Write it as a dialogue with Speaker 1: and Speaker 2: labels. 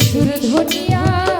Speaker 1: সুর ধনিয়া।